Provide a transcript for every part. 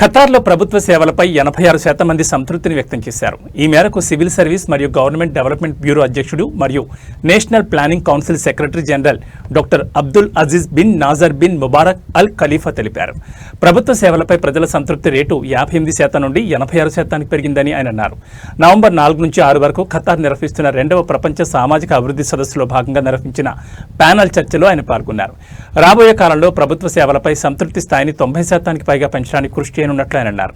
ఖతార్లో ప్రభుత్వ సేవలపై ఎనభై ఆరు శాతం మంది సంతృప్తిని వ్యక్తం చేశారు. ఈ మేరకు సివిల్ సర్వీస్ మరియు గవర్నమెంట్ డెవలప్మెంట్ బ్యూరో అధ్యక్షుడు మరియు national planning council secretary general doctor Abdul Aziz bin Nasser bin Mubarak Al Khalifa తెలిపారు. ప్రభుత్వ సేవలపై ప్రజల సంతృప్తి రేటు యాభై ఎనిమిది శాతం నుండి ఎనభై ఆరు శాతానికి పెరిగిందని ఆయన అన్నారు. నవంబర్ నాలుగు నుంచి ఆరు వరకు ఖతార్ నిర్వహిస్తున్న రెండవ ప్రపంచ సామాజిక అభివృద్ధి సదస్సులో భాగంగా నిర్వహించిన ప్యానల్ చర్చలో ఆయన పాల్గొన్నారు. రాబోయే కాలంలో ప్రభుత్వ సేవలపై సంతృప్తి స్థాయిని తొంభై శాతానికి పైగా పెంచడానికి కృషి చేయనున్నట్లు ఆయన అన్నారు.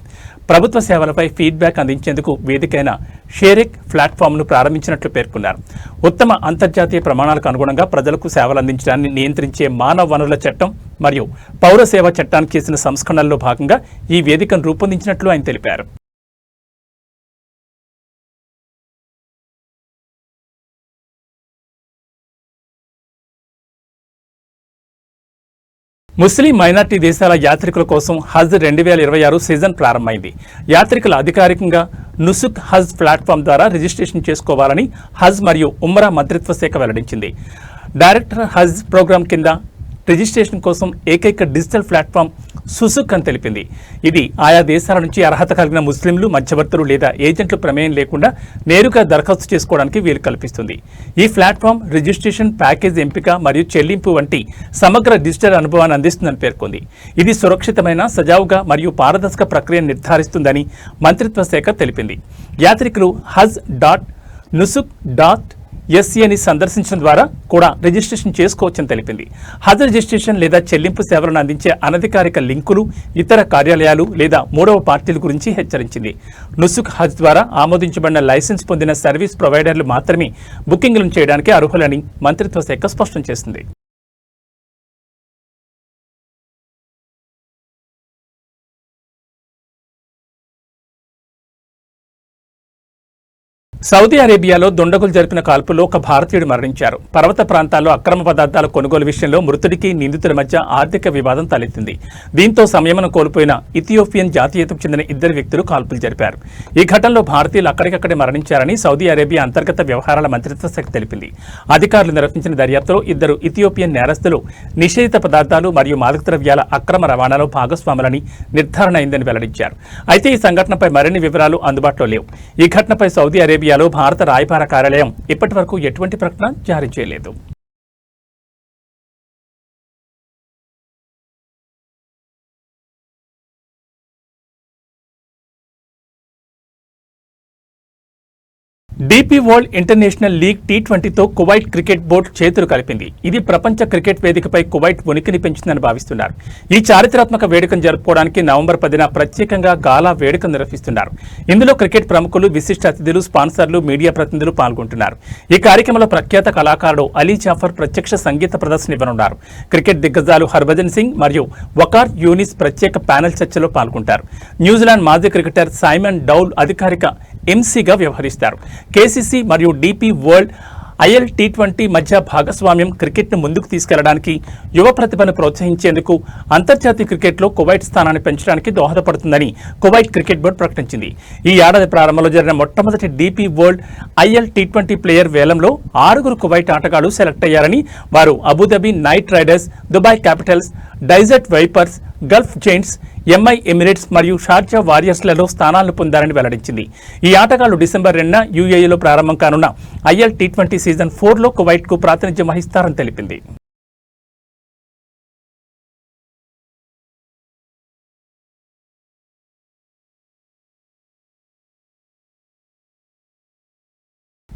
ప్రభుత్వ సేవలపై ఫీడ్బ్యాక్ అందించేందుకు వేదికైన షేరిక్ ప్లాట్ఫామ్ను ప్రారంభించినట్లు పేర్కొన్నారు. ఉత్తమ అంతర్జాతీయ ప్రమాణాలకు అనుగుణంగా ప్రజలకు సేవలు అందించడాన్ని నియంత్రించే మానవ వనరుల చట్టం మరియు పౌర సేవా చట్టానికి చేసిన సంస్కరణల్లో భాగంగా ఈ వేదికను రూపొందించినట్లు ఆయన తెలిపారు. ముస్లిం మైనార్టీ దేశాల యాత్రికుల కోసం హజ్ రెండు వేల ఇరవై ఆరు సీజన్ ప్రారంభమైంది. యాత్రికులు అధికారికంగా నుసుక్ హజ్ ప్లాట్ఫామ్ ద్వారా రిజిస్ట్రేషన్ చేసుకోవాలని హజ్ మరియు ఉమ్రా మంత్రిత్వ శాఖ వెల్లడించింది. డైరెక్టర్ హజ్ ప్రోగ్రాం కింద రిజిస్ట్రేషన్ కోసం ఏకైక డిజిటల్ ప్లాట్ఫామ్ సుసుక్ అని తెలిపింది. ఇది ఆయా దేశాల నుంచి అర్హత కలిగిన ముస్లింలు మధ్యవర్తులు లేదా ఏజెంట్లు ప్రమేయం లేకుండా నేరుగా దరఖాస్తు చేసుకోవడానికి వీలు కల్పిస్తుంది. ఈ ప్లాట్ఫామ్ రిజిస్ట్రేషన్ ప్యాకేజ్ ఎంపిక మరియు చెల్లింపు వంటి సమగ్ర డిజిటల్ అనుభవాన్ని అందిస్తుందని పేర్కొంది. ఇది సురక్షితమైన సజావుగా మరియు పారదర్శక ప్రక్రియను నిర్ధారిస్తుందని మంత్రిత్వ శాఖ తెలిపింది. యాత్రికులు హజ్ డాట్ నుసుక్ డాట్ ఎస్సీని సందర్శించడం ద్వారా కూడా రిజిస్ట్రేషన్ చేసుకోవచ్చని తెలిపింది. హజ్ రిజిస్ట్రేషన్ లేదా చెల్లింపు సేవలను అందించే అనధికారిక లింకులు ఇతర కార్యాలయాలు లేదా మూడవ పార్టీల గురించి హెచ్చరించింది. నుసుక్ హజ్ ద్వారా ఆమోదించబడిన లైసెన్స్ పొందిన సర్వీస్ ప్రొవైడర్లు మాత్రమే బుకింగ్లను చేయడానికి అర్హులని మంత్రిత్వ శాఖ స్పష్టం చేసింది. సౌదీ అరేబియాలో దుండగులు జరిపిన కాల్పుల్లో ఒక భారతీయుడు మరణించారు. పర్వత ప్రాంతాల్లో అక్రమ పదార్థాల కొనుగోలు విషయంలో మృతుడికి నిందితుల మధ్య ఆర్థిక వివాదం తలెత్తింది. దీంతో సంయమనం కోల్పోయిన ఇథియోపియన్ జాతీయతకు చెందిన ఇద్దరు వ్యక్తులు కాల్పులు జరిపారు. ఈ ఘటనలో భారతీయులు అక్కడికక్కడే మరణించారని సౌదీ అరేబియా అంతర్గత వ్యవహారాల మంత్రిత్వ శాఖ తెలిపింది. అధికారులు నిర్వహించిన దర్యాప్తులో ఇద్దరు ఇథియోపియన్ నేరస్తులు నిషేధిత పదార్థాలు మరియు మాదక ద్రవ్యాల అక్రమ రవాణాలో భాగస్వాములని నిర్ధారణ అయిందని వెల్లడించారు. అయితే ఈ సంఘటనపై మరిన్ని వివరాలు అందుబాటులో లేవు. ఈ ఘటనపై సౌదీ అరేబియా అరేబియాలో భారత రాయబార కార్యాలయం ఇప్పటి వరకు ఎటువంటి ప్రకటన జారీ చేయలేదు. DP World International League T ట్వంటీతో Kuwait cricket board చేతులు కలిపింది. ఇది ప్రపంచ క్రికెట్ వేదికపై కువైట్ ఉనికిని పెంచిందని భావిస్తున్నారు. ఈ చారిత్రాత్మక వేడుకను జరుపుకోవడానికి నవంబర్ పదిన ప్రత్యేకంగా గాలా వేడుక నిర్వహిస్తున్నారు. ఇందులో క్రికెట్ ప్రముఖులు విశిష్ట అతిథులు స్పాన్సర్లు మీడియా ప్రతినిధులు పాల్గొంటున్నారు. ఈ కార్యక్రమంలో ప్రఖ్యాత కళాకారుడు అలీ జాఫర్ ప్రత్యక్ష సంగీత ప్రదర్శన ఇవ్వనున్నారు. క్రికెట్ దిగ్గజాలు హర్భజన్ సింగ్ మరియు వకార్ యూనిస్ ప్రత్యేక ప్యానెల్ చర్చలో పాల్గొంటారు. న్యూజిలాండ్ మాజీ క్రికెటర్ సైమన్ డౌల్ అధికారిక ఎంసీగా వ్యవహరిస్తారు. కేసీసీ మరియు DP World IL T twenty మధ్య భాగస్వామ్యం క్రికెట్ను ముందుకు తీసుకెళ్ళడానికి యువ ప్రతిభను ప్రోత్సహించేందుకు అంతర్జాతీయ క్రికెట్లో కువైట్ స్థానాన్ని పెంచడానికి దోహదపడుతుందని కువైట్ క్రికెట్ బోర్డు ప్రకటించింది. ఈ ఏడాది ప్రారంభంలో జరిగిన మొట్టమొదటి DP World IL T twenty player వేలంలో ఆరుగురు కువైట్ ఆటగాళ్ళు సెలెక్ట్ అయ్యారని వారు Abu Dhabi Knight Riders Dubai Capitals Desert Vipers Gulf Giants MI Emirates మరియు షార్జా వారియర్స్లలో స్థానాలను పొందారని వెల్లడించింది. ఈ ఆటగాళ్ళు డిసెంబర్ రెండున యూఏఈలో ప్రారంభం కానున్న ఐఎల్ టీ ట్వంటీ సీజన్ ఫోర్లో కువైట్కు ప్రాతినిధ్యం వహిస్తారని తెలిపింది.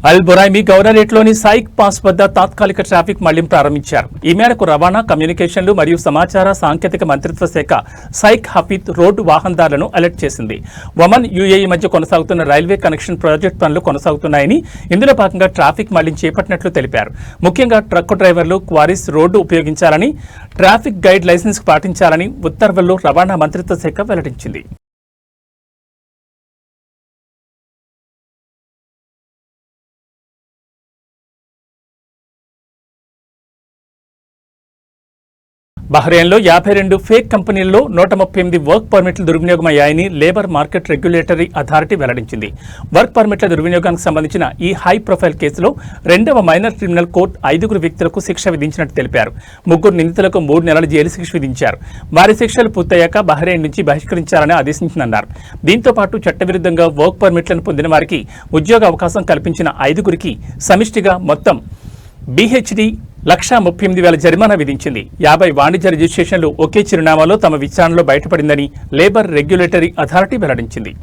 అల్ బొరాయిమి గవర్నరేట్లోని సైక్ పాస్ వద్ద తాత్కాలిక ట్రాఫిక్ మళ్ళింపు ప్రారంభించారు. ఈ మేరకు రవాణా కమ్యూనికేషన్లు మరియు సమాచార సాంకేతిక మంత్రిత్వ శాఖ సైక్ హఫీద్ రోడ్డు వాహనదారులను అలర్ట్ చేసింది. ఒమన్ యుఏఈ మధ్య కొనసాగుతున్న రైల్వే కనెక్షన్ ప్రాజెక్ట్ పనులు కొనసాగుతున్నాయని ఇందులో భాగంగా ట్రాఫిక్ మళ్ళింపు చేపట్టినట్లు తెలిపారు. ముఖ్యంగా ట్రక్కు డ్రైవర్లు క్వారీస్ రోడ్డు ఉపయోగించాలని ట్రాఫిక్ గైడ్ లైసెన్స్ పాటించాలని ఉత్తర్వుల్లో రవాణా మంత్రిత్వ శాఖ వెల్లడించింది. బహ్రెయిన్లో యాభై రెండు ఫేక్ కంపెనీల్లో నూట ముప్పై ఎనిమిది వర్క్ పర్మిట్లు దుర్వినియోగమయ్యాయని లేబర్ మార్కెట్ రెగ్యులేటరీ అథారిటీ వెల్లడించింది. వర్క్ పర్మిట్ల దుర్వినియోగానికి సంబంధించిన ఈ హై ప్రొఫైల్ కేసులో రెండవ మైనర్ క్రిమినల్ కోర్టు ఐదుగురు వ్యక్తులకు శిక్ష విధించినట్టు తెలిపారు. ముగ్గురు నిందితులకు మూడు నెలల జైలు శిక్ష విధించారు. వారి శిక్షలు పూర్తయ్యాక బహ్రెయిన్ నుంచి బహిష్కరించాలని ఆదేశించిందన్నారు. దీంతో పాటు చట్టవిరుద్ధంగా వర్క్ పర్మిట్లను పొందిన వారికి ఉద్యోగ అవకాశం కల్పించిన ఐదుగురికి సమిష్టిగా మొత్తం బీహెచ్డి లక్షా ముప్పై ఎనిమిది వేల జరిమానా విధించింది. యాభై వాణిజ్య రిజిస్ట్రేషన్లు ఒకే చిరునామాలో తమ విచారణలో బయటపడిందని లేబర్ రెగ్యులేటరీ అథారిటీ వెల్లడించింది.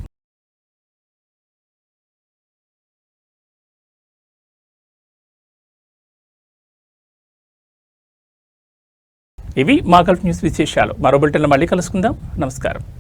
ఇవి మా గల్ఫ్ న్యూస్ విశేషాలు. మరో బులెటిన్లో మళ్ళీ కలుసుకుందాం. నమస్కారం.